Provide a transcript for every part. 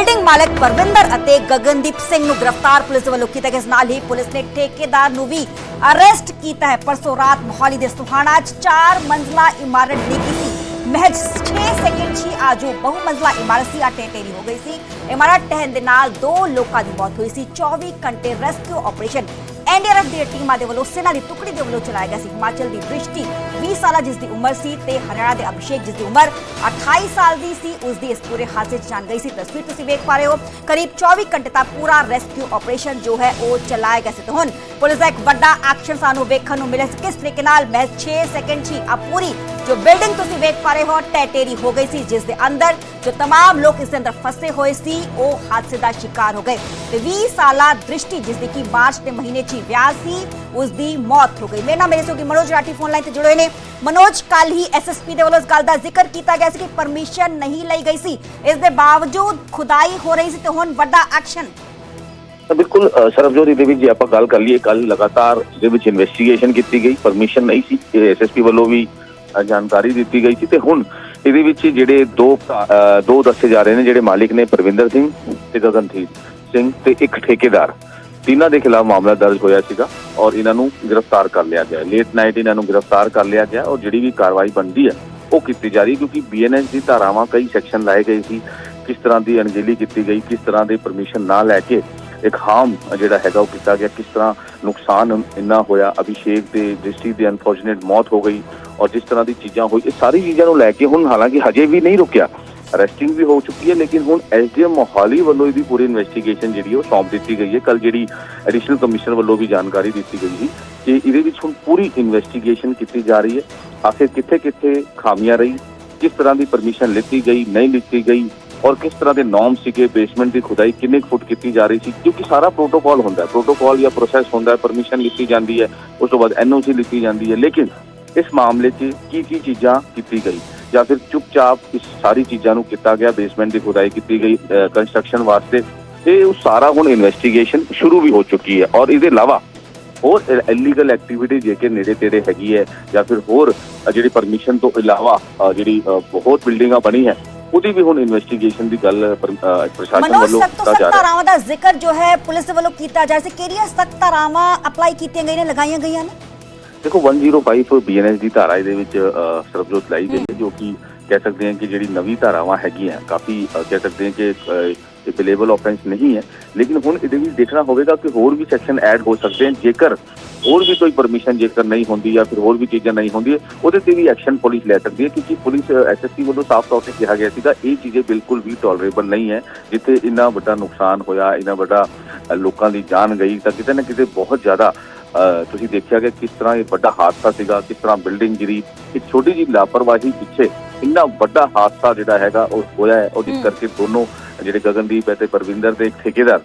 Building ਮਾਲਕ ਪਰਵਿੰਦਰ ਅਤੇ ਗਗਨਦੀਪ ਸਿੰਘ ਨੂੰ ਗ੍ਰਿਫਤਾਰ ਪੁਲਿਸ ਵੱਲੋਂ ਕੀਤਾ ਗਿਆ ਨਾਲ ਹੀ ਪੁਲਿਸ ਨੇ ਠੇਕੇਦਾਰ ਨੂੰ ਵੀ ਅਰੈਸਟ ਕੀਤਾ ਹੈ। ਪਰਸੋਂ ਰਾਤ ਮੋਹਾਲੀ ਦੇ ਸੁਹਾਣਾ 'ਚ ਚਾਰ ਮੰਜ਼ਲਾ ਇਮਾਰਤ ਡਿੱਗੀ ਸੀ। ਮਹਿਜ 6 ਸੈਕਿੰਡ 'ਚ ਆਜੋ ਬਹੁ ਮੰਜ਼ਲਾ ਇਮਾਰਤ ਸੀ ਆ ਟੇਟੇਰੀ ਹੋ ਗਈ ਸੀ। ਇਮਾਰਤ ਟਹਿਣ ਦੇ ਨਾਲ ਦੋ ਲੋਕਾਂ ਦੀ ਮੌਤ ਹੋਈ ਸੀ। 24 ਘੰਟੇ ਰੈਸਕਿਊ ਆਪਰੇਸ਼ਨ ਐਨਡੀਆਰਐਫ ਦੀ ਟੀਮਾਂ ਦੇ ਵੱਲੋਂ ਸੈਨਾ ਦੀ ਟੁਕੜੀ ਦੇ ਵੱਲੋਂ ਚਲਾਇਆ ਗਿਆ ਸੀ। ਹਿਮਾਚਲ ਦੀ ਦ੍ਰਿਸ਼ਟੀ 20 ਸਾਲਾ ਜਿਸ ਦੀ ਉਮਰ ਸੀ ਤੇ ਹਰਿਆਣਾ ਦੇ ਅਭਿਸ਼ੇਕ ਜਿਸ ਦੀ ਉਮਰ 28 ਸਾਲ ਦੀ ਸੀ, ਉਸ ਦੀ ਇਸ ਪੂਰੇ ਹਾਦਸੇ 'ਚ ਜਾਨ ਗਈ ਸੀ। ਤਸਵੀਰ ਤੁਸੀਂ ਵੇਖ ਪਾ ਰਹੇ ਹੋ। ਕਰੀਬ 24 ਘੰਟੇ ਤੱਕ ਪੂਰਾ ਰੈਸਕਿਊ ਆਪਰੇਸ਼ਨ ਜੋ ਹੈ ਉਹ ਚਲਾਇਆ ਗਿਆ ਸੀ। ਤੇ ਹੁਣ ਪੁਲਿਸ ਦਾ ਇੱਕ ਵੱਡਾ ਐਕਸ਼ਨ ਸਾਨੂੰ ਵੇਖਣ ਨੂੰ ਮਿਲਿਆ ਸੀ ਕਿਸ ਤਰੀਕੇ ਨਾਲ ਮਹਿਜ਼ 6 ਸੈਕਿੰਡ 'ਚ ਹੀ ਆ ਪੂਰੀ ਜੋ ਬਿਲਡਿੰਗ ਤੁਸੀਂ ਵੇਖ ਪਾ ਰਹੇ ਹੋ ਟੈਟੇਰੀ ਹੋ ਗਈ ਸੀ ਜਿਸ ਦੇ ਅੰਦਰ ਜੋ तमाम ਲੋਕ ਇਸ ਦੇ ਅੰਦਰ ਫਸੇ ਹੋਏ ਸੀ ਉਹ ਹਾਦਸੇ ਦਾ ਸ਼ਿਕਾਰ ਹੋ ਗਏ ਤੇ 20 ਸਾਲਾ ਦ੍ਰਿਸ਼ਟੀ ਜਿਸ ਦੀ ਕਿ ਮਾਰਚ ਦੇ ਮਹੀਨੇ 'ਚ ਹੀ ਵਿਆਹ ਸੀ ਉਸ ਦੀ ਮੌਤ ਹੋ ਗਈ ਮੇਰੇ ਨਾਲ ਮੇਰੇ ਸੋਗੀ ਮਨੋਜ ਰਾਠੀ ਫੋਨ ਲਾਈਨ ਤੇ ਜੁੜੇ ਹੋਏ ਨੇ ਮਨੋਜ ਕੱਲ ਹੀ ਐਸਐਸਪੀ ਦੇ ਵੱਲੋਂ ਇਸ ਗੱਲ ਦਾ ਜ਼ਿਕਰ ਕੀਤਾ ਗਿਆ ਸੀ ਕਿ ਪਰਮਿਸ਼ਨ ਨਹੀਂ ਲਈ ਗਈ ਸੀ ਇਸ ਦੇ ਬਾਵਜੂਦ ਖੁਦਾਈ ਹੋ ਰਹੀ ਸੀ ਤੇ ਹੁਣ ਵੱਡਾ ਐਕਸ਼ਨ ਤਾਂ ਬਿਲਕੁਲ ਅ, ਸਰਬਜੋਤ ਇਹਦੇ ਵਿੱਚ ਜੇ ਆਪਾਂ ਗੱਲ ਕਰ ਲਈਏ ਕੱਲ ਲਗਾਤਾਰ ਇਹਦੇ ਵਿੱਚ ਇਨਵੈਸਟੀਗੇਸ਼ਨ ਕੀਤੀ ਗਈ ਪਰਮਿਸ਼ਨ ਨਹੀਂ ਸੀ ਐਸਐਸਪੀ ਵੱਲੋਂ ਵੀ ਜਾਣਕਾਰੀ ਦਿੱਤੀ ਗਈ ਸੀ। ਤੇ ਹੁਣ ਇਹਦੇ ਵਿੱਚ ਜਿਹੜੇ ਦੋ ਦੋ ਦੱਸੇ ਜਾ ਰਹੇ ਨੇ ਜਿਹੜੇ ਮਾਲਿਕ ਨੇ ਪਰਵਿੰਦਰ ਸਿੰਘ ਤੇ ਗਗਨਦੀਪ ਸਿੰਘ ਤੇ ਇੱਕ ਠੇਕੇਦਾਰ। ਤਿੰਨਾਂ ਦੇ ਖਿਲਾਫ ਮਾਮਲਾ ਦਰਜ ਹੋਇਆ ਸੀਗਾ ਔਰ ਇਹਨਾਂ ਨੂੰ ਗ੍ਰਿਫਤਾਰ ਕਰ ਲਿਆ ਗਿਆ। ਲੇਟ ਨਾਈਟ ਇਹਨਾਂ ਨੂੰ ਗ੍ਰਿਫਤਾਰ ਕਰ ਲਿਆ ਗਿਆ ਔਰ ਜਿਹੜੀ ਵੀ ਕਾਰਵਾਈ ਬਣਦੀ ਹੈ ਉਹ ਕੀਤੀ ਜਾ ਰਹੀ ਕਿਉਂਕਿ ਬੀਐਨਐਸ ਦੀ ਧਾਰਾਵਾਂ ਕਈ ਸੈਕਸ਼ਨ ਲਾਏ ਗਏ ਸੀ। ਕਿਸ ਤਰ੍ਹਾਂ ਦੀ ਅਣਗਹਿਲੀ ਕੀਤੀ ਗਈ ਕਿਸ ਤਰ੍ਹਾਂ ਦੇ ਪਰਮਿਸ਼ਨ ਨਾ ਲੈ ਕੇ ਇੱਕ ਹਾਰਮ ਜਿਹੜਾ ਹੈਗਾ ਉਹ ਕੀਤਾ ਗਿਆ। ਕਿਸ ਤਰ੍ਹਾਂ ਨੁਕਸਾਨ ਇੰਨਾ ਹੋਇਆ? ਅਭਿਸ਼ੇਕ ਦੇ ਦ੍ਰਿਸ਼ਟੀ ਦੇ ਅਨਫੋਰਚੂਨੇਟ ਮੌਤ ਹੋ ਗਈ ਔਰ ਜਿਸ ਤਰ੍ਹਾਂ ਦੀ ਚੀਜ਼ਾਂ ਹੋਈ, ਇਹ ਸਾਰੀ ਚੀਜ਼ਾਂ ਨੂੰ ਲੈ ਕੇ ਹੁਣ ਹਾਲਾਂਕਿ ਹਜੇ ਵੀ ਨਹੀਂ ਰੁਕਿਆ। ਅਰੈਸਟਿੰਗ ਵੀ ਹੋ ਚੁੱਕੀ ਹੈ, ਲੇਕਿਨ ਹੁਣ ਐਸਡੀਐਮ ਮੋਹਾਲੀ ਵੱਲੋਂ ਇਹਦੀ ਪੂਰੀ ਇਨਵੈਸਟੀਗੇਸ਼ਨ ਜਿਹੜੀ ਉਹ ਸੌਂਪ ਦਿੱਤੀ ਗਈ ਹੈ। ਕੱਲ ਜਿਹੜੀ ਐਡੀਸ਼ਨਲ ਕਮਿਸ਼ਨਰ ਵੱਲੋਂ ਵੀ ਜਾਣਕਾਰੀ ਦਿੱਤੀ ਗਈ ਸੀ ਕਿ ਇਹਦੇ ਵਿੱਚ ਹੁਣ ਪੂਰੀ ਇਨਵੈਸਟੀਗੇਸ਼ਨ ਕੀਤੀ ਜਾ ਰਹੀ ਹੈ। ਆਖਿਰ ਕਿੱਥੇ ਕਿੱਥੇ ਖਾਮੀਆਂ ਰਹੀ ਕਿਸ ਤਰ੍ਹਾਂ ਦੀ ਪਰਮਿਸ਼ਨ ਲਿੱਤੀ ਗਈ, ਨਹੀਂ ਲਿੱਤੀ ਗਈ? ਔਰ ਕਿਸ ਤਰ੍ਹਾਂ ਦੇ ਨੋਰਮ ਸੀਗੇ ਬੇਸਮੈਂਟ ਦੀ ਖੁਦਾਈ ਕਿੰਨੇ ਕੁ ਫੁੱਟ ਕੀਤੀ ਜਾ ਰਹੀ ਸੀ? ਕਿਉਂਕਿ ਸਾਰਾ ਪ੍ਰੋਟੋਕਾਲ ਹੁੰਦਾ ਹੈ ਪ੍ਰੋਟੋਕਾਲ ਜਾਂ ਪ੍ਰੋਸੈਸ ਹੁੰਦਾ ਹੈ ਪਰਮਿਸ਼ਨ ਲਿੱਤੀ ਜਾਂਦੀ ਹੈ ਉਸ ਤੋਂ ਬਾਅਦ ਐਨਓਸੀ ਲਿੱਤੀ ਜਾਂਦੀ ਹੈ। ਲੇਕਿਨ ਇਸ ਮਾਮਲੇ 'ਚ ਕੀ ਕੀ ਚੀਜ਼ਾਂ ਕੀਤੀ ਗਈ? ਜਾਂ ਫਿਰ ਚੁੱਪਚਾਪ ਇਸ ਸਾਰੀ ਚੀਜ਼ਾਂ ਨੂੰ ਕੀਤਾ ਗਿਆ ਬੇਸਮੈਂਟ ਦੀ ਖੁਦਾਈ ਕੀਤੀ ਗਈ ਕੰਸਟਰਕਸ਼ਨ ਵਾਸਤੇ? ਇਹ ਉਹ ਸਾਰਾ ਹੁਣ ਇਨਵੈਸਟੀਗੇਸ਼ਨ ਸ਼ੁਰੂ ਵੀ ਹੋ ਚੁੱਕੀ ਹੈ। ਔਰ ਇਹਦੇ ਇਲਾਵਾ ਹੋਰ ਇਲੀਗਲ ਐਕਟੀਵਿਟੀ ਜੇ ਕਿ ਨੇੜੇ ਤੇੜੇ ਹੈਗੀ ਹੈ ਜਾਂ ਫਿਰ ਹੋਰ ਜਿਹੜੀ ਪਰਮਿਸ਼ਨ ਤੋਂ ਇਲਾਵਾ ਜਿਹੜੀ ਅ, ਬਹੁਤ ਬਿਲਡਿੰਗਾਂ ਬਣੀ ਹੈ ਉਹਦੀ ਵੀ ਹੁਣ ਇਨਵੈਸਟੀਗੇਸ਼ਨ ਦੀ ਗੱਲ ਪ੍ਰਸ਼ਾਸਨ ਵੱਲੋਂ ਕੀਤਾ ਜਾ ਰਿਹਾ। ਹੈ ਧਾਰਾਵਾਂ ਦਾ ਜ਼ਿਕਰ ਜੋ ਹੈ ਪੁਲਿਸ ਦੇ ਵੱਲੋਂ ਕੀਤਾ ਜਾ ਰਿਹਾ ਸੀ। ਕਿਹੜੀਆਂ ਸਖਤ ਧਾਰਾਵਾਂ ਅਪਲਾਈ ਕੀਤੀਆਂ ਗਈਆਂ ਨੇ ਲਗਾਈਆਂ ਗਈਆਂ ਨੇ? ਦੇਖੋ 105 ਬੀਐਨਐਸ ਦੀ ਧਾਰਾ ਇਹਦੇ ਵਿੱਚ ਸਰਬਜੋਤ ਲਾਈ ਗਈ ਹੈ ਜੋ ਕਿ ਕਹਿ ਸਕਦੇ ਹਾਂ ਕਿ ਜਿਹੜੀ ਨਵੀਂ ਧਾਰਾਵਾਂ ਹੈਗੀਆਂ ਕਾਫੀ ਕਹਿ ਸਕਦੇ ਹਾਂ ਕਿ ਇਹ ਬਲੇਬਲ ਆਫੈਂਸ ਨਹੀਂ ਹੈ। ਲੇਕਿਨ ਹੁਣ ਇਹਦੇ ਵਿੱਚ ਦੇਖਣਾ ਹੋਵੇਗਾ ਕਿ ਹੋਰ ਵੀ ਸੈਕਸ਼ਨ ਐਡ ਹੋ ਸਕਦੇ ਹਨ। ਜੇਕਰ ਹੋਰ ਵੀ ਕੋਈ ਪਰਮਿਸ਼ਨ ਜੇਕਰ ਨਹੀਂ ਹੁੰਦੀ ਜਾਂ ਫਿਰ ਹੋਰ ਵੀ ਚੀਜ਼ਾਂ ਨਹੀਂ ਹੁੰਦੀਆਂ ਉਹਦੇ ਤੇ ਵੀ ਐਕਸ਼ਨ ਪੁਲਿਸ ਲੈ ਸਕਦੀ ਹੈ ਕਿਉਂਕਿ ਪੁਲਿਸ ਐਸਐਸਪੀ ਵੱਲੋਂ ਸਾਫ਼ ਤੌਰ ਤੇ ਕਿਹਾ ਗਿਆ ਸੀਗਾ ਇਹ ਚੀਜ਼ੇ ਬਿਲਕੁਲ ਵੀ ਟੋਲਰੇਬਲ ਨਹੀਂ ਹੈ ਜਿੱਥੇ ਇੰਨਾ ਵੱਡਾ ਨੁਕਸਾਨ ਹੋਇਆ ਇੰਨਾ ਵੱਡਾ ਲੋਕਾਂ ਦੀ ਜਾਨ ਗਈ ਤਾਂ ਕਿਤੇ ਨਾ ਕਿਤੇ ਬਹੁਤ ਜ਼ਿਆਦਾ ਤੁਸੀਂ ਦੇਖਿਆ ਕਿ ਕਿਸ ਤਰ੍ਹਾਂ ਇਹ ਵੱਡਾ ਹਾਦਸਾ ਸੀਗਾ ਕਿਸ ਤਰ੍ਹਾਂ ਬਿਲਡਿੰਗ ਗਿਰੀ ਇੱਕ ਛੋਟੀ ਜਿਹੀ ਲਾਪਰਵਾਹੀ ਪਿੱਛੇ ਇੰਨਾ ਵੱਡਾ ਹਾਦਸਾ ਜਿਹੜਾ ਹੈਗਾ ਉਹ ਹੋਇਆ ਹੈ ਉਹ ਜਿਸ। ਕਰਕੇ ਦੋਨੋਂ ਜਿਹੜੇ ਗਗਨਦੀਪ ਹੈ ਤੇ ਪਰਵਿੰਦਰ ਦੇ ਠੇਕੇਦਾਰ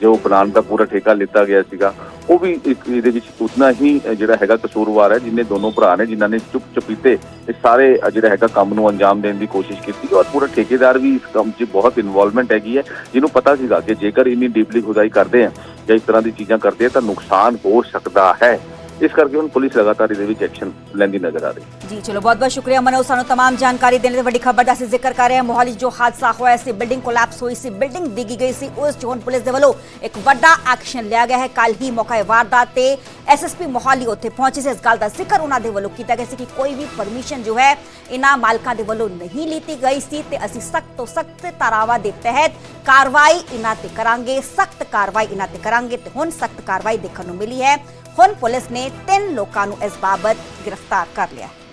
ਜੋ ਬਣਾਉਣ ਦਾ ਪੂਰਾ ਠੇਕਾ ਲਿੱਤਾ ਗਿਆ ਸੀਗਾ ਉਹ ਵੀ ਇੱਕ ਇਹਦੇ ਵਿੱਚ ਉਤਨਾ ਹੀ ਜਿਹੜਾ ਹੈਗਾ ਕਸੂਰਵਾਰ ਹੈ, ਜਿੰਨੇ ਦੋਨੋਂ ਭਰਾ ਨੇ, ਜਿਨ੍ਹਾਂ ਨੇ ਚੁੱਪ ਚੁਪੀਤੇ ਇਹ ਸਾਰੇ ਜਿਹੜਾ ਹੈਗਾ ਕੰਮ ਨੂੰ ਅੰਜਾਮ ਦੇਣ ਦੀ ਕੋਸ਼ਿਸ਼ ਕੀਤੀ। ਔਰ ਪੂਰਾ ਠੇਕੇਦਾਰ ਵੀ ਇਸ ਕੰਮ 'ਚ ਬਹੁਤ ਇਨਵੋਲਵਮੈਂਟ ਹੈਗੀ ਹੈ। ਜਿਹਨੂੰ ਪਤਾ ਸੀਗਾ ਕਿ ਜੇਕਰ ਇੰਨੀ ਡੀਪਲੀ ਖੁਦਾਈ ਕਰਦੇ ਆ ਜਾਂ ਇਸ ਤਰ੍ਹਾਂ ਦੀ ਚੀਜ਼ਾਂ ਕਰਦੇ ਆ, ਤਾਂ ਨੁਕਸਾਨ ਹੋ ਸਕਦਾ ਹੈ। ਇਸ ਕਰਕੇ ਹੁਣ ਪੁਲਿਸ ਲਗਾਤਾਰ ਇਹਦੇ ਵਿੱਚ ਐਕਸ਼ਨ ਲੈਂਦੀ ਨਜ਼ਰ ਆ ਰਹੀ ਹੈ ਜੀ ਚਲੋ ਬਹੁਤ ਬਹੁਤ ਸ਼ੁਕਰੀਆ ਮਨੋਜ ਸਾਨੂੰ तमाम ਜਾਣਕਾਰੀ ਦੇਣ ਲਈ ਵੱਡੀ ਖਬਰ ਦਾ ਅਸੀਂ ਜ਼ਿਕਰ ਕਰ ਰਹੇ ਹਾਂ ਮੋਹਾਲੀ 'ਚ ਜੋ ਹਾਦਸਾ ਹੋਇਆ ਸੀ ਬਿਲਡਿੰਗ ਕੋਲੈਪਸ ਹੋਈ ਸੀ ਬਿਲਡਿੰਗ ਡਿੱਗੀ ਗਈ ਸੀ ਉਸ 'ਚ ਹੁਣ ਪੁਲਿਸ ਦੇ ਵੱਲੋਂ ਇੱਕ ਵੱਡਾ ਐਕਸ਼ਨ ਲਿਆ ਗਿਆ ਹੈ ਕੱਲ ਹੀ ਮੌਕੇ ਵਾਰਦਾਤ ਤੇ ਐਸਐਸਪੀ ਮੋਹਾਲੀ ਉੱਥੇ ਪਹੁੰਚੇ ਸੀ। ਇਸ ਗੱਲ ਦਾ ਜ਼ਿਕਰ ਉਹਨਾਂ ਦੇ ਵੱਲੋਂ ਕੀਤਾ ਗਿਆ ਸੀ ਕਿ ਕੋਈ ਵੀ ਪਰਮਿਸ਼ਨ ਜੋ ਹੈ, ਇਹਨਾਂ ਮਾਲਕਾਂ ਦੇ ਵੱਲੋਂ ਨਹੀਂ ਲੀਤੀ ਗਈ ਸੀ ਤੇ ਅਸੀਂ ਸਖਤ ਤੋਂ ਸਖਤ ਧਾਰਾਵਾਂ ਦੇ ਤਹਿਤ ਕਾਰਵਾਈ ਇਹਨਾਂ ਤੇ ਕਰਾਂਗੇ, ਸਖਤ ਕਾਰਵਾਈ ਇਹਨਾਂ ਤੇ ਕਰਾਂਗੇ ਤੇ ਹੁਣ ਸਖਤ ਕਾਰਵਾਈ ਦੇਖਣ ਨੂੰ ਮਿਲੀ ਹੈ। ਹੁਣ ਪੁਲਿਸ ਨੇ ਤਿੰਨ ਲੋਕਾਂ ਨੂੰ ਇਸ ਬਾਬਤ ਗ੍ਰਿਫਤਾਰ ਕਰ ਲਿਆ। ਹੈ